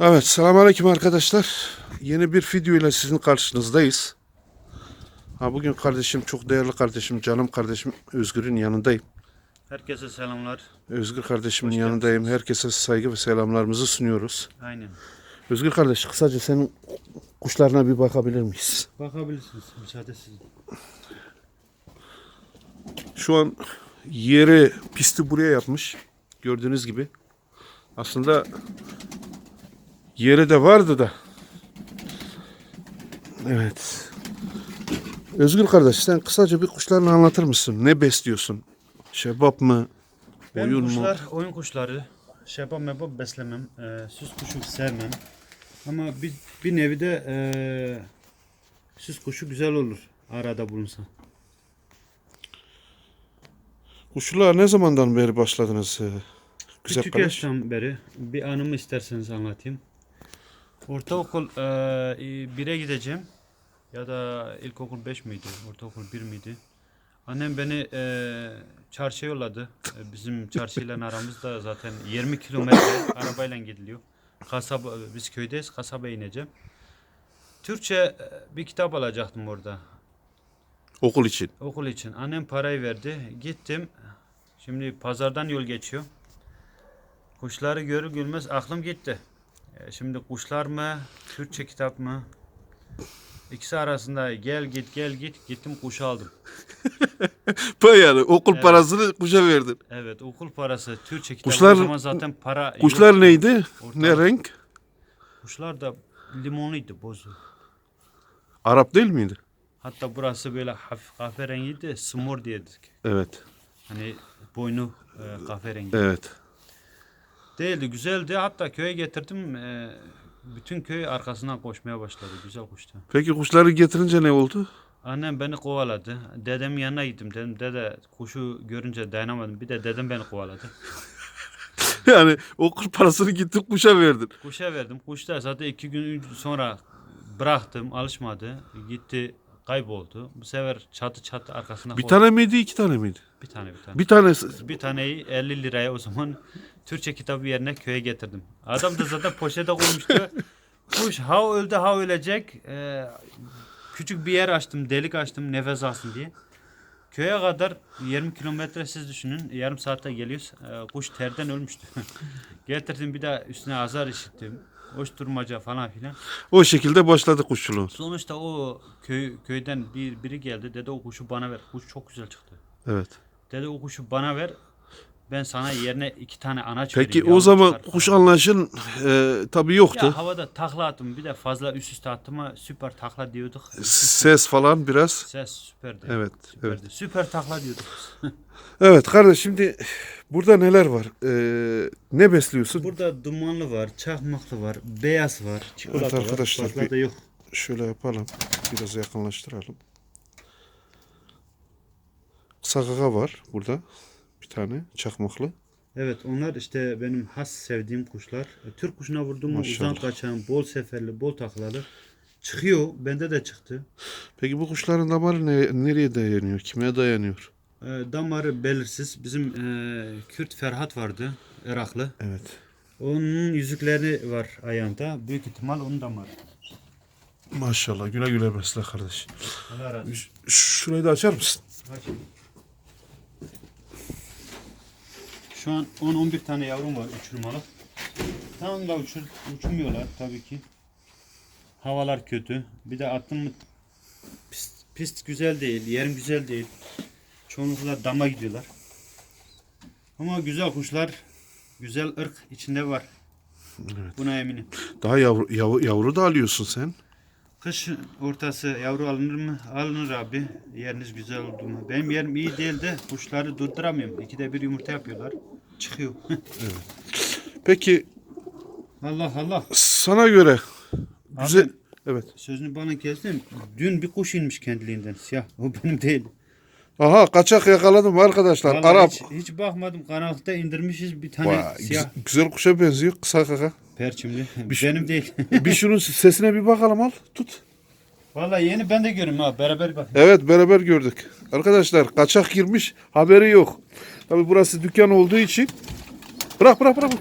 Evet, selamünaleyküm arkadaşlar. Yeni bir video ile sizin karşınızdayız. Ha, bugün kardeşim, çok değerli kardeşim, canım kardeşim Özgür'ün yanındayım. Herkese selamlar. Özgür kardeşimin Hoş yanındayım. Herkese saygı ve selamlarımızı sunuyoruz. Aynen. Özgür kardeş, kısaca senin kuşlarına bir bakabilir miyiz? Bakabilirsiniz. Müsaade sizin. Şu an yeri, pisti buraya yapmış. Gördüğünüz gibi. Aslında yeri de vardı da. Evet. Özgür kardeş sen kısaca bir kuşlarını anlatır mısın? Ne besliyorsun? Şebap mı? Oyun mu? kuşlar, oyun kuşları. Şebap mebap beslemem. Ee, süs kuşu sevmem. Ama bir, bir nevi de ee, süs kuşu güzel olur. Arada bulunsa. Kuşlar ne zamandan beri başladınız? e, Güzel Küçük kardeş. yaştan beri bir anımı isterseniz anlatayım. Ortaokul ee, bire gideceğim. Ya da ilkokul 5 miydi? Ortaokul 1 miydi? Annem beni ee, çarşıya yolladı. Ee, bizim çarşıyla aramızda zaten 20 kilometre arabayla gidiliyor. Kasaba, biz köydeyiz. Kasabaya ineceğim. Türkçe ee, bir kitap alacaktım orada. Okul için. Okul için. Annem parayı verdi. Gittim. Şimdi pazardan yol geçiyor. Kuşları görür görmez aklım gitti. E, Şimdi kuşlar mı, Türkçe kitap mı? İkisi arasında gel git gel git gittim kuş aldım. Yani okul Evet. parasını kuşa verdin. Evet okul parası Türkçe kitap Kuşlar- o zaman zaten para Kuşlar yok. neydi? Orta- Ne renk? Kuşlar da limonluydu bozu. Arap değil miydi? Hatta burası böyle hafif kahverengiydi. Smor diyedik. Evet. Hani boynu e, kahverengi. Evet. Değildi, güzeldi. Hatta köye getirdim. eee, bütün köy arkasından koşmaya başladı. Güzel kuştu. Peki kuşları getirince ne oldu? Annem beni kovaladı. Dedemin yanına gittim. Dedim dede kuşu görünce dayanamadım. Bir de dedem beni kovaladı. Yani okul parasını gittin kuşa verdin. Kuşa verdim. Kuş da zaten iki gün sonra bıraktım. Alışmadı. Gitti kayboldu. Bu sefer çatı çatı arkasına Bir koy- tane miydi iki tane miydi? bir tane bir tane. Bir tanesi. Bir taneyi 50 liraya o zaman Türkçe kitabı yerine köye getirdim. Adam da zaten poşete koymuştu. Kuş ha öldü ha ölecek. Ee, küçük bir yer açtım, delik açtım nefes alsın diye. Köye kadar 20 kilometre siz düşünün. Yarım saatte geliyoruz. Ee, kuş terden ölmüştü. Getirdim bir daha üstüne azar işittim. Hoş durmaca falan filan. O şekilde başladı kuşçuluğun. Sonuçta o köy köyden bir biri geldi. Dedi o kuşu bana ver. Kuş çok güzel çıktı. Evet. Dedi o kuşu bana ver. Ben sana yerine iki tane anaç Peki vereyim. o yavru zaman çıkar kuş anlaşın e, tabii yoktu. Ya havada takla attım. Bir de fazla üst üste attım ama süper takla diyorduk. Ses falan biraz. Ses süperdi. Evet, Süperdi. Süper takla diyorduk. biz. Evet kardeş şimdi burada neler var? E, ne besliyorsun? Burada dumanlı var, çakmaklı var, beyaz var, çikolata Evet arkadaşlar, var. Fazla bir- da yok. Şöyle yapalım. Biraz yakınlaştıralım. Sakaka var burada. Bir tane çakmaklı. Evet onlar işte benim has sevdiğim kuşlar. E, Türk kuşuna vurdum mu uzan kaçan, bol seferli, bol taklalı. Çıkıyor. Bende de çıktı. Peki bu kuşların damarı ne- nereye dayanıyor? Kime dayanıyor? E, damarı belirsiz. Bizim e, Kürt Ferhat vardı. Iraklı. Evet. Onun yüzükleri var ayağında. Büyük ihtimal onun damarı. Maşallah güle güle besle kardeş. Allah razı olsun. Şurayı da açar mısın? Şu an 10-11 tane yavrum var uçurmalı. Tam da uçur, uçmuyorlar tabii ki. Havalar kötü. Bir de attım mı pist, pist güzel değil, yerim güzel değil. Çoğunlukla dama gidiyorlar. Ama güzel kuşlar, güzel ırk içinde var. Buna eminim. Daha yavru, yavru, yavru da alıyorsun sen. Kış ortası yavru alınır mı? Alınır abi. Yeriniz güzel oldu mu? Benim yerim iyi değil de kuşları durduramıyorum. İkide bir yumurta yapıyorlar. Çıkıyor. Peki Allah Allah. sana göre güzel... Abi, Evet. sözünü bana kestim. Dün bir kuş inmiş kendiliğinden. Siyah. O benim değil. Aha kaçak yakaladım arkadaşlar. Vallahi Arap. Hiç, hiç bakmadım. Kanalda indirmişiz bir tane Vay, siyah güzel, güzel kuşa benziyor. Kısa kaka. Perçimli. şey- benim değil. bir şunun sesine bir bakalım al. Tut. Vallahi yeni ben de görüyorum ha. Beraber bak. Evet beraber gördük. Arkadaşlar kaçak girmiş haberi yok. Tabi burası dükkan olduğu için. Bırak bırak bırak.